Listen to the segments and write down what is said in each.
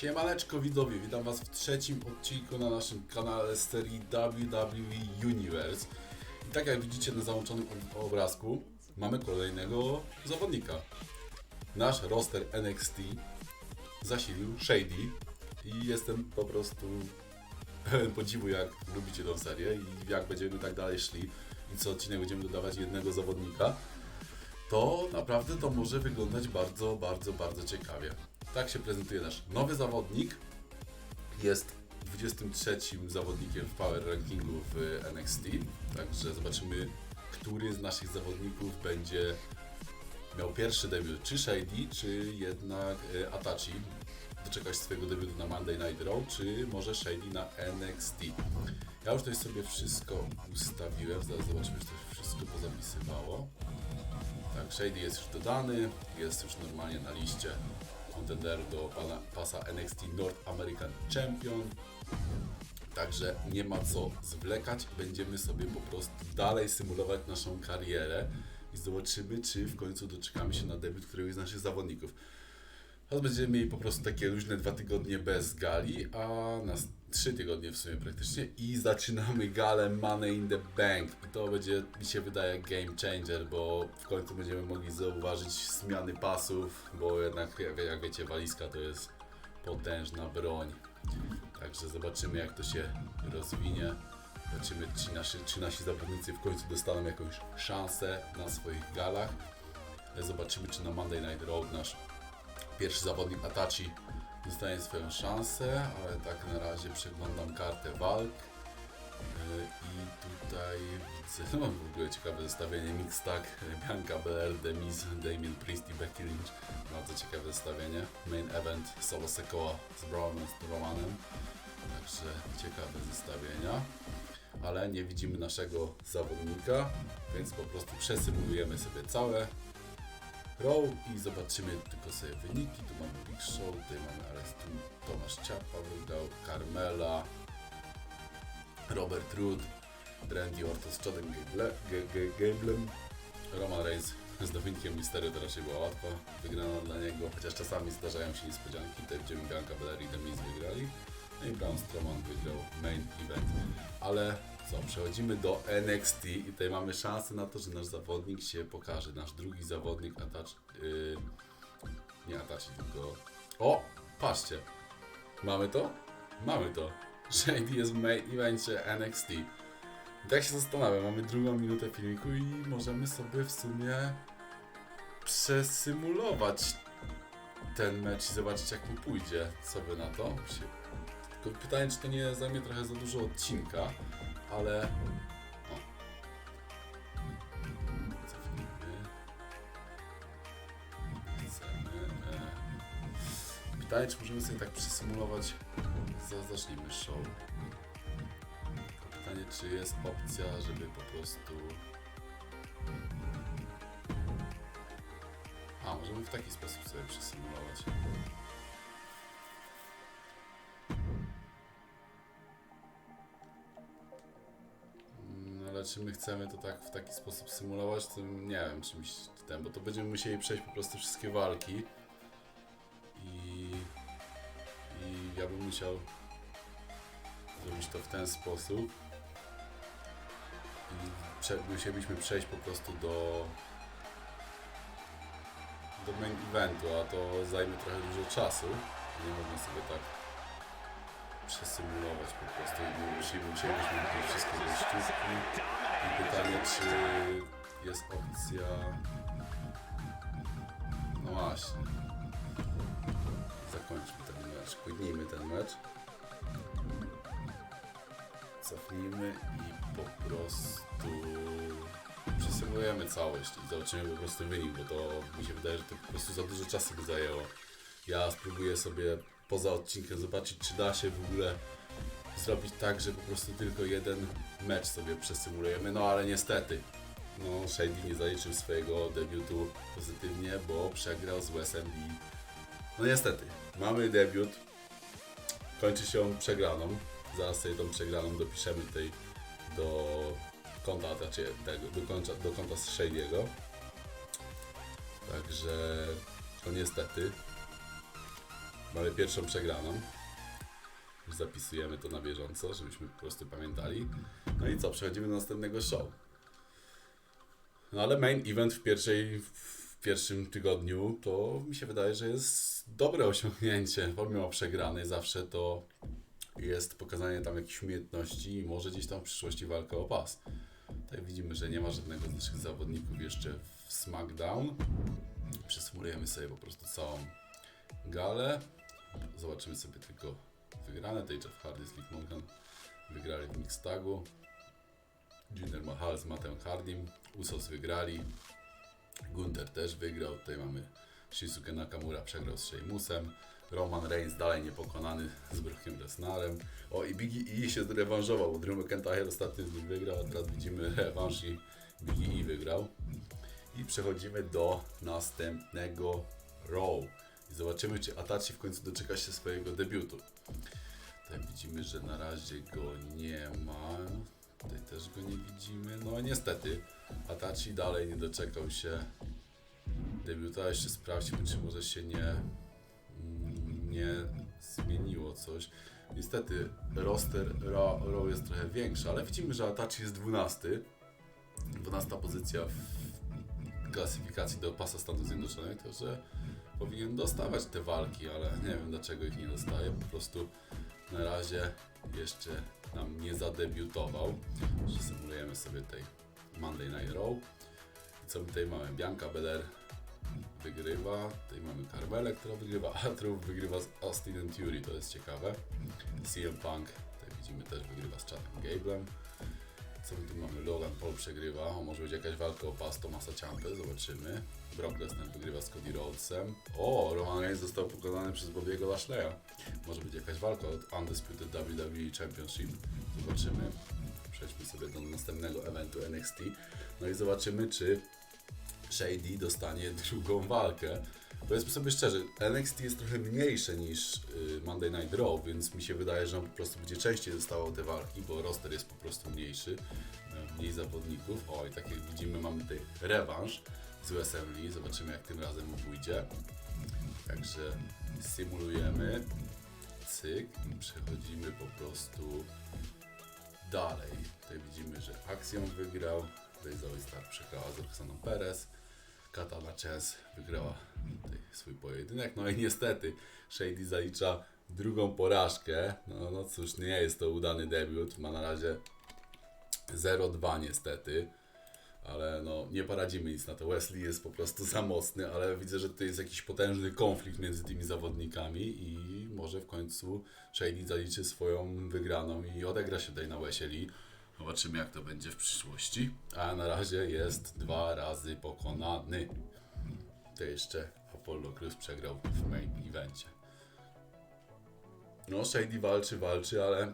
Siemaneczko widzowie, witam was w trzecim odcinku na naszym kanale serii WWE Universe. I tak jak widzicie na załączonym ob- obrazku, mamy kolejnego zawodnika. Nasz roster NXT zasilił Shady i jestem po prostu pełen podziwu jak lubicie tę serię i jak będziemy tak dalej szli i co odcinek będziemy dodawać jednego zawodnika to naprawdę to może wyglądać bardzo, bardzo, bardzo ciekawie. Tak się prezentuje nasz nowy zawodnik. Jest 23 zawodnikiem w Power Rankingu w NXT. Także zobaczymy, który z naszych zawodników będzie miał pierwszy debiut. Czy Shady, czy jednak e, Atachi. Doczekać swojego debiutu na Monday Night Raw, czy może Shady na NXT. Ja już tutaj sobie wszystko ustawiłem. Zaraz zobaczymy, czy to wszystko pozapisywało. Tak, Shady jest już dodany, jest już normalnie na liście kontenderów do pana, pasa NXT North American Champion. Także nie ma co zwlekać, będziemy sobie po prostu dalej symulować naszą karierę i zobaczymy, czy w końcu doczekamy się na debiut któregoś z naszych zawodników. Teraz będziemy mieli po prostu takie luźne dwa tygodnie bez gali, a nas trzy tygodnie w sumie praktycznie i zaczynamy galę Money in the Bank i to będzie, mi się wydaje, game changer, bo w końcu będziemy mogli zauważyć zmiany pasów, bo jednak jak, wiecie, walizka to jest potężna broń. Także zobaczymy jak to się rozwinie. Zobaczymy czy nasi, czy nasi zawodnicy w końcu dostaną jakąś szansę na swoich galach. Zobaczymy czy na Monday Night Raw nasz pierwszy zawodnik Atachi dostanie swoją szansę, ale tak na razie przeglądam kartę walk. Yy, I tutaj widzę, no w ogóle ciekawe zestawienie Mix Tag, Bianca Belair, Demis, Damien Priest i Becky Lynch. Bardzo ciekawe zestawienie. Main event Solo Sekoa z Brownem, z Romanem. Także ciekawe zestawienia. Ale nie widzimy naszego zawodnika, więc po prostu przesymulujemy sobie całe Row i zobaczymy tylko sobie wyniki. Tu mamy Big Show, tutaj mamy Arestin, Tomasz Ciapa wygrał, Carmela, Robert Root, Randy Orton z Chadem Gablem, Roman Reigns z Dominikiem Mysterio to raczej była łatwa wygrana dla niego, chociaż czasami zdarzają się niespodzianki. Tutaj widzimy Bianca Belair i The Miz wygrali. No i Braun Strowman wygrał main event. Ale co, przechodzimy do NXT i tutaj mamy szansę na to, że nasz zawodnik się pokaże. Nasz drugi zawodnik, Atach... Yy, nie Atachi, tylko... O! Patrzcie! Mamy to? Mamy to. Shady jest w main evencie NXT. I tak się zastanawiam, mamy drugą minutę filmiku i możemy sobie w sumie przesymulować ten mecz i zobaczyć jak mu pójdzie. Co by na to? Tylko pytanie, czy to nie zajmie trochę za dużo odcinka, ale... Pytanie, czy możemy sobie tak przesymulować... Za- Zacznijmy show. Pytanie, czy jest opcja, żeby po prostu... A, możemy w taki sposób sobie przesymulować. Czy my chcemy to tak w taki sposób symulować, to nie wiem, czy mi się ten, bo to będziemy musieli przejść po prostu wszystkie walki i, i ja bym musiał zrobić to w ten sposób i prze, musielibyśmy przejść po prostu do do main eventu, a to zajmie trochę dużo czasu. Nie można sobie tak przesymulować po prostu. i Musimy, musielibyśmy tutaj wszystkie zejściówki. I pytanie, czy jest opcja... No właśnie. Zakończmy ten mecz. Kłódnijmy ten mecz. Cofnijmy i po prostu przesymulujemy całość zobaczymy po prostu wynik, bo to mi się wydaje, że to po prostu za dużo czasu by zajęło. Ja spróbuję sobie poza odcinkiem zobaczyć, czy da się w ogóle zrobić tak, że po prostu tylko jeden mecz sobie przesymulujemy, no ale niestety. No, Shady nie zaliczył swojego debiutu pozytywnie, bo przegrał z Wesem i... No niestety, mamy debiut. Kończy się on przegraną. Zaraz sobie tą przegraną dopiszemy tutaj do konta, znaczy tego, do, konta, do konta Shady'ego. Także, no niestety, Mamy pierwszą przegraną. Zapisujemy to na bieżąco, żebyśmy po prostu pamiętali. No i co, przechodzimy do następnego show. No ale main event w, pierwszej, w pierwszym tygodniu to mi się wydaje, że jest dobre osiągnięcie. Pomimo przegranej zawsze to jest pokazanie tam jakichś umiejętności i może gdzieś tam w przyszłości walka o pas. Tutaj widzimy, że nie ma żadnego z naszych zawodników jeszcze w SmackDown. Przesumujemy sobie po prostu całą galę. Zobaczymy sobie tylko wygrane. Tej Jeff Hardy z Liv Morgan wygrali w mix tagu. Jinder Mahal z Mattem Hardym. Usos wygrali. Gunther też wygrał. Tutaj mamy Shinsuke Nakamura przegrał z Sheamusem. Roman Reigns dalej niepokonany z Brockiem Lesnarem. O i Biggie E się zrewanżował, bo Drew McIntyre ostatnio z nim wygrał, a teraz widzimy rewanż i Biggie E wygrał. I przechodzimy do następnego Raw. I zobaczymy, czy Atachi w końcu doczeka się swojego debiutu. Tutaj widzimy, że na razie go nie ma. Tutaj też go nie widzimy. No niestety, Atachi dalej nie doczekał się debiuta. Jeszcze sprawdźmy, czy może się nie, nie zmieniło coś. Niestety, roster Raw, Raw jest trochę większy, ale widzimy, że Atachi jest 12. 12 pozycja w klasyfikacji do pasa Stanów Zjednoczonych, także powinien dostawać te walki, ale nie wiem dlaczego ich nie dostaje. Po prostu na razie jeszcze nam nie zadebiutował. Symulujemy sobie tej Monday Night Raw. Co my tutaj mamy? Bianca Belair wygrywa. Tutaj mamy Carmele, która wygrywa. Atrów wygrywa z Austin Fury, to jest ciekawe. CM Punk, tutaj widzimy też wygrywa z Chatem Gablem. Tu mamy? Logan Paul przegrywa. O, może być jakaś walka o pas Tomasa Ciampę, zobaczymy. Brock Lesnar wygrywa z Cody Rhodesem. O, Roman Reigns został pokonany przez Bobby'ego Lashley'a. Może być jakaś walka o Undisputed WWE Championship. Zobaczymy. Przejdźmy sobie do następnego eventu NXT. No i zobaczymy, czy Shady dostanie drugą walkę. Powiedzmy sobie szczerze, NXT jest trochę mniejsze niż y, Monday Night Raw, więc mi się wydaje, że on po prostu będzie częściej dostawał te walki, bo roster jest po prostu mniejszy, y, mniej zawodników. O, i tak jak widzimy, mamy tutaj rewanż z US Emily. Zobaczymy, jak tym razem mu pójdzie. Także symulujemy. Cyk przechodzimy po prostu dalej. Tutaj widzimy, że Axiom wygrał. Tutaj Zoe Stark przegrała z Roxaną Perez. Katana Chance wygrała tutaj swój pojedynek. No i niestety Shady zalicza drugą porażkę. No, no cóż, nie jest to udany debiut. Ma na razie 0-2 niestety. Ale no, nie poradzimy nic na to. Wesley jest po prostu za mocny, ale widzę, że tutaj jest jakiś potężny konflikt między tymi zawodnikami i może w końcu Shady zaliczy swoją wygraną i odegra się tutaj na Wesley. Zobaczymy jak to będzie w przyszłości. A na razie jest dwa razy pokonany. To jeszcze Apollo Crews przegrał w main evencie. No, Shady walczy, walczy, ale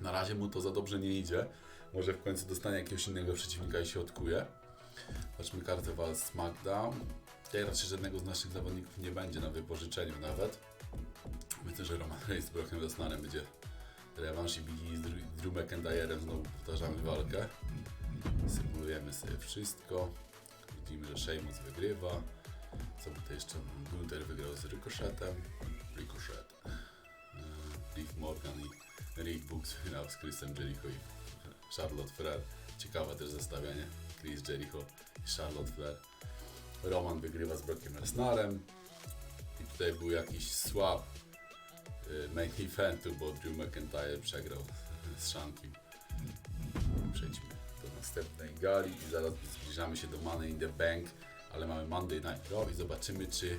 na razie mu to za dobrze nie idzie. Może w końcu dostanie jakiegoś innego przeciwnika i się odkuje. Zobaczmy kartę walk SmackDown. Tutaj raczej żadnego z naszych zawodników nie będzie na wypożyczeniu nawet. Myślę, że Roman Reigns z Brockiem Lesnarem będzie rewanż i Biggie z Drew- McIntyre'em znowu powtarzamy walkę. Symulujemy sobie wszystko. Widzimy, że Sheamus wygrywa. Co by jeszcze? Gunther wygrał z Ricochetem. Ricochet. Eee, Liv Morgan i Rick Books wygrał z Chrisem Jericho i Charlotte Flair. Ciekawe też zestawienie. Chris Jericho i Charlotte Flair. Roman wygrywa z Brockiem Lesnarem. I tutaj był jakiś słab main eventu, bo Drew McIntyre przegrał z Shankiem. Przejdźmy do następnej gali i zaraz zbliżamy się do Money in the Bank, ale mamy Monday Night Raw i zobaczymy, czy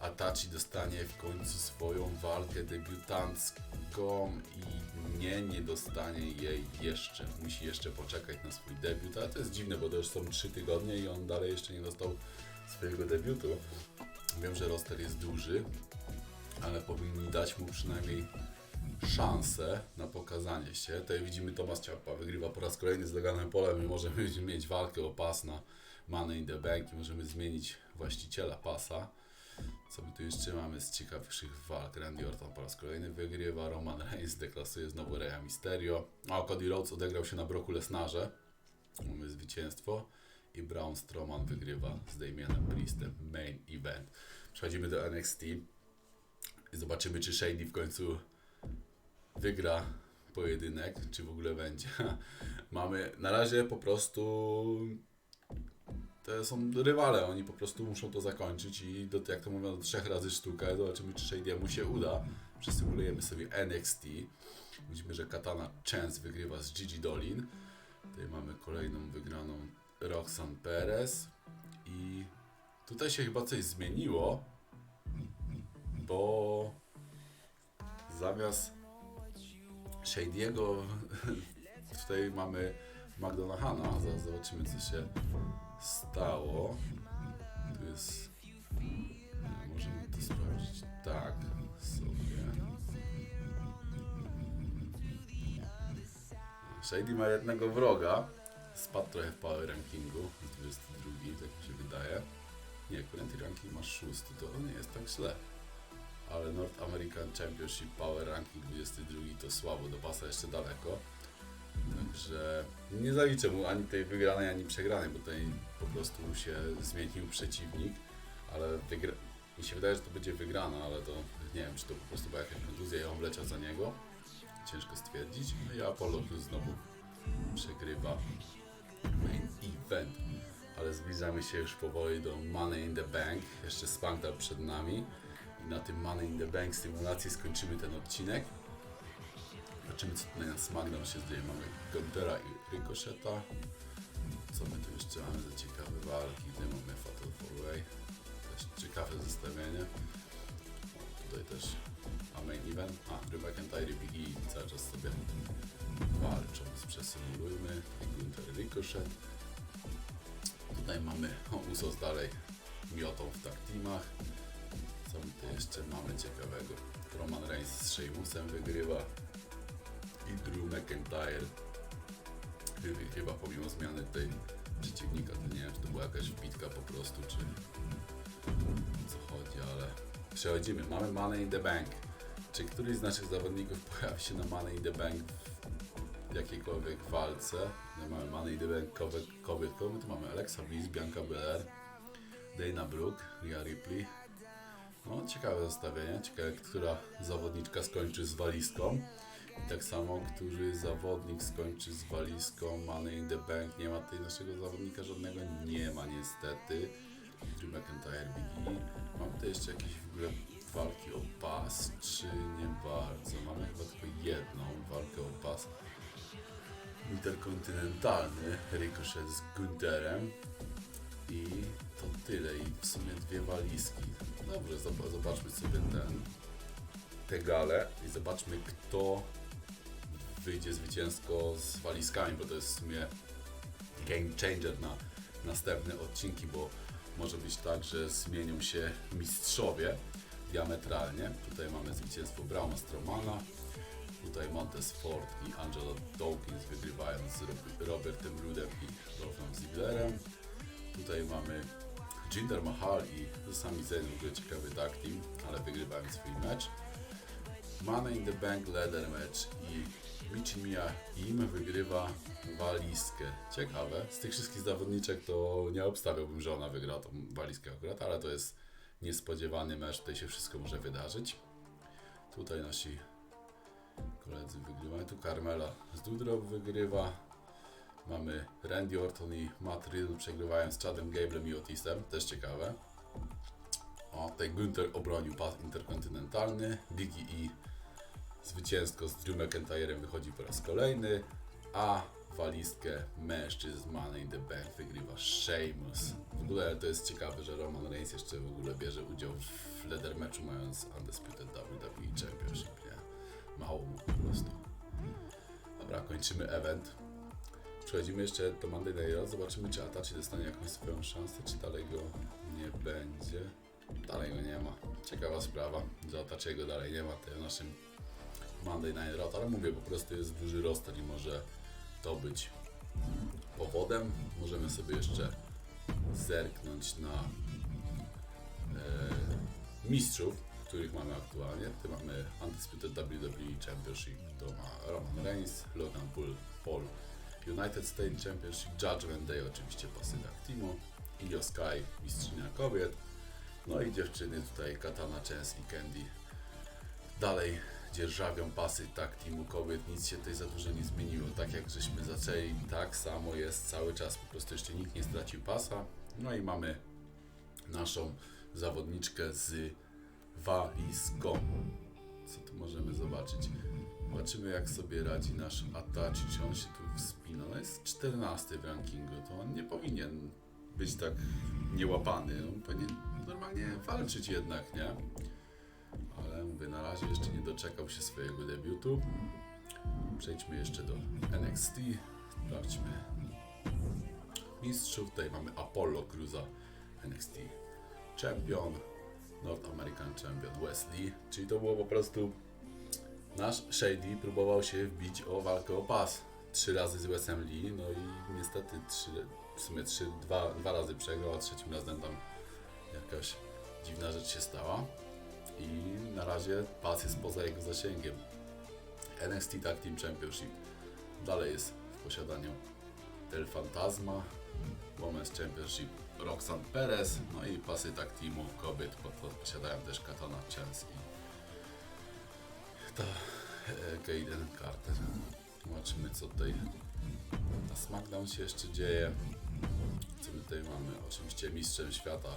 Atachi dostanie w końcu swoją walkę debiutancką i nie, nie dostanie jej jeszcze. Musi jeszcze poczekać na swój debiut, ale to jest dziwne, bo to już są 3 tygodnie i on dalej jeszcze nie dostał swojego debiutu. Wiem, że roster jest duży, ale powinni dać mu przynajmniej szansę na pokazanie się. Tutaj widzimy Tomasz Ciapa, wygrywa po raz kolejny z Loganem Polem i możemy mieć walkę o pas na Money in the Bank i możemy zmienić właściciela pasa. Co my tu jeszcze mamy z ciekawszych walk? Randy Orton po raz kolejny wygrywa, Roman Reigns deklasuje znowu Rhea Mysterio, a Cody Rhodes odegrał się na Broku Lesnarze. Mamy zwycięstwo i Braun Strowman wygrywa z Damianem Priestem main event. Przechodzimy do NXT Zobaczymy, czy Shady w końcu wygra pojedynek, czy w ogóle będzie. Mamy na razie po prostu. To są rywale, oni po prostu muszą to zakończyć i do, jak to mówią, do trzech razy sztuka. Zobaczymy, czy Shady'emu się uda. Przystymulujemy sobie NXT. Widzimy, że Katana Chance wygrywa z Gigi Dolin. Tutaj mamy kolejną wygraną Roxanne Perez. I tutaj się chyba coś zmieniło, bo zamiast Shady'ego tutaj mamy McDonahana. Zaraz zobaczymy, co się stało. Tu jest... Możemy to sprawdzić tak sobie. Shady ma jednego wroga. Spadł trochę w power rankingu z 22, tak mi się wydaje. Nie, current ranking ma 6, to nie jest tak źle. Ale North American Championship Power Ranking 22 to słabo, do pasa jeszcze daleko. Także nie zaliczę mu ani tej wygranej, ani przegranej, bo tutaj po prostu się zmienił przeciwnik. Ale wygra... mi się wydaje, że to będzie wygrana, ale to nie wiem, czy to po prostu była jakaś kontuzja i on wleciał za niego. Ciężko stwierdzić. No i Apollo Crews znowu przegrywa main event. Ale zbliżamy się już powoli do Money in the Bank. Jeszcze SmackDown przed nami. Na tym Money in the Bank stymulacji skończymy ten odcinek. Zobaczymy co tutaj na SmackDown się dzieje. Mamy Guntera i Ricocheta. Co my tu jeszcze mamy za ciekawe walki? Tutaj mamy Fatal 4-Way. Też ciekawe zestawienie. O, tutaj też a main event. A, Drew McIntyre i Big cały czas sobie walczą. Przesymulujmy. Gunter Ricochet. Tutaj mamy Usos dalej miotą w tag jeszcze mamy ciekawego? Roman Reigns z Sheamusem wygrywa i Drew McIntyre wygrywa pomimo zmiany tej przeciwnika. To nie wiem, czy to była jakaś wbitka po prostu, czy co chodzi, ale przechodzimy. Mamy Money in the Bank. Czy któryś z naszych zawodników pojawi się na Money in the Bank w jakiejkolwiek walce? No, mamy Money in the Bank kobiet, kobiet. Tu mamy? Alexa Bliss, Bianca Belair, Dana Brooke, Rhea Ripley. No, ciekawe zestawienie. Ciekawe, która zawodniczka skończy z walizką. I tak samo, który zawodnik skończy z walizką Money in the Bank. Nie ma tutaj naszego zawodnika żadnego. Nie ma niestety. Drew McIntyre, Big E. Mamy tutaj jeszcze jakieś w ogóle walki o pas, czy nie bardzo? Mamy chyba tylko jedną walkę o pas interkontynentalny. Ricochet z Gunterem. I to tyle. I w sumie dwie walizki. Dobrze, zob- zobaczmy sobie ten te gale i zobaczmy kto wyjdzie zwycięsko z walizkami, bo to jest w sumie game changer na następne odcinki, bo może być tak, że zmienią się mistrzowie diametralnie. Tutaj mamy zwycięstwo Brauna Strowmana, tutaj Montez Ford i Angelo Dawkins wygrywają z Rob- Robertem Rudem i Dolphem Zigglerem. Tutaj mamy Jinder Mahal i Sami Zayn, w ciekawy tag team, ale wygrywają swój mecz. Money in the Bank Leather Match i Michimiya im wygrywa walizkę. Ciekawe. Z tych wszystkich zawodniczek to nie obstawiałbym, że ona wygra tą walizkę akurat, ale to jest niespodziewany mecz, tutaj się wszystko może wydarzyć. Tutaj nasi koledzy wygrywają. Tu Carmela z Dudrop wygrywa. Mamy Randy Orton i Matt Riddle przegrywają z Chadem Gablem i Otisem. Też ciekawe. O, tutaj Gunther obronił pas interkontynentalny. Biggie E zwycięsko z Drew McIntyrem wychodzi po raz kolejny, a walizkę mężczyzn Money in the Bank wygrywa Sheamus. W ogóle to jest ciekawe, że Roman Reigns jeszcze w ogóle bierze udział w leather meczu mając Undisputed WWE Championship, nie? Mało mu po prostu. Dobra, kończymy event. Przechodzimy jeszcze do Monday Night Raw. Zobaczymy, czy Atachi dostanie jakąś swoją szansę, czy dalej go nie będzie. Dalej go nie ma. Ciekawa sprawa, że Atachiego dalej nie ma tutaj w naszym Monday Night Raw, ale mówię, po prostu jest duży roster i może to być powodem. Możemy sobie jeszcze zerknąć na e, mistrzów, których mamy aktualnie. Tu mamy Undisputed WWE Championship, to ma Roman Reigns, Logan Paul, Paul United States Championship, Judgment Day oczywiście pasy tag teamu, Io Sky, mistrzynia kobiet, no i dziewczyny tutaj Katana Chance i Candy Dalej dzierżawią pasy tak teamu kobiet, nic się tutaj za dużo nie zmieniło. Tak jak żeśmy zaczęli, tak samo jest cały czas. Po prostu jeszcze nikt nie stracił pasa. No i mamy naszą zawodniczkę z walizką. Co tu możemy zobaczyć? Zobaczymy jak sobie radzi nasz Atachi, czy on się tu wspina. No jest 14 w rankingu, to on nie powinien być tak niełapany. On powinien normalnie walczyć jednak, nie? Ale mówię, na razie jeszcze nie doczekał się swojego debiutu. Przejdźmy jeszcze do NXT. Sprawdźmy mistrzów. Tutaj mamy Apollo Cruza NXT Champion, North American Champion Wesley. Czyli to było po prostu nasz Shady próbował się wbić o walkę o pas. Trzy razy z Wesem Lee, no i niestety trzy, w sumie trzy, dwa, dwa razy przegrał, a trzecim razem tam jakaś dziwna rzecz się stała. I na razie pas jest poza jego zasięgiem. NXT Tag Team Championship dalej jest w posiadaniu Del Fantasma, Women's Championship Roxanne Perez, no i pasy tag teamu kobiet posiadają też Katana Chance i ta e, Gaiden Carter. Zobaczymy co tutaj na SmackDown się jeszcze dzieje. Co my tutaj mamy? Oczywiście mistrzem świata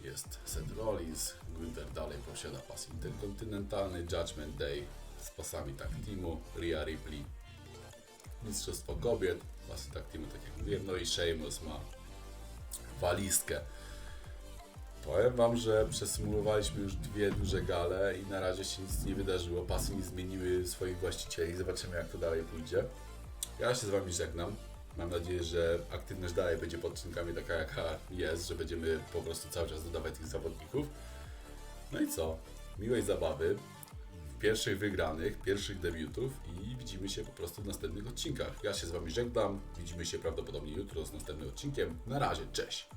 jest Seth Rollins, Gunther dalej posiada pas interkontynentalny, Judgment Day z pasami tag teamu, Rhea Ripley Mistrzostwo Kobiet, pasy tag teamu, tak jak mówiłem, no i Sheamus ma walizkę. Powiem Wam, że przesymulowaliśmy już dwie duże gale i na razie się nic nie wydarzyło. Pasy nie zmieniły swoich właścicieli. Zobaczymy, jak to dalej pójdzie. Ja się z Wami żegnam. Mam nadzieję, że aktywność dalej będzie pod odcinkami taka, jaka jest, że będziemy po prostu cały czas dodawać tych zawodników. No i co? Miłej zabawy, pierwszych wygranych, pierwszych debiutów i widzimy się po prostu w następnych odcinkach. Ja się z Wami żegnam. Widzimy się prawdopodobnie jutro z następnym odcinkiem. Na razie, cześć!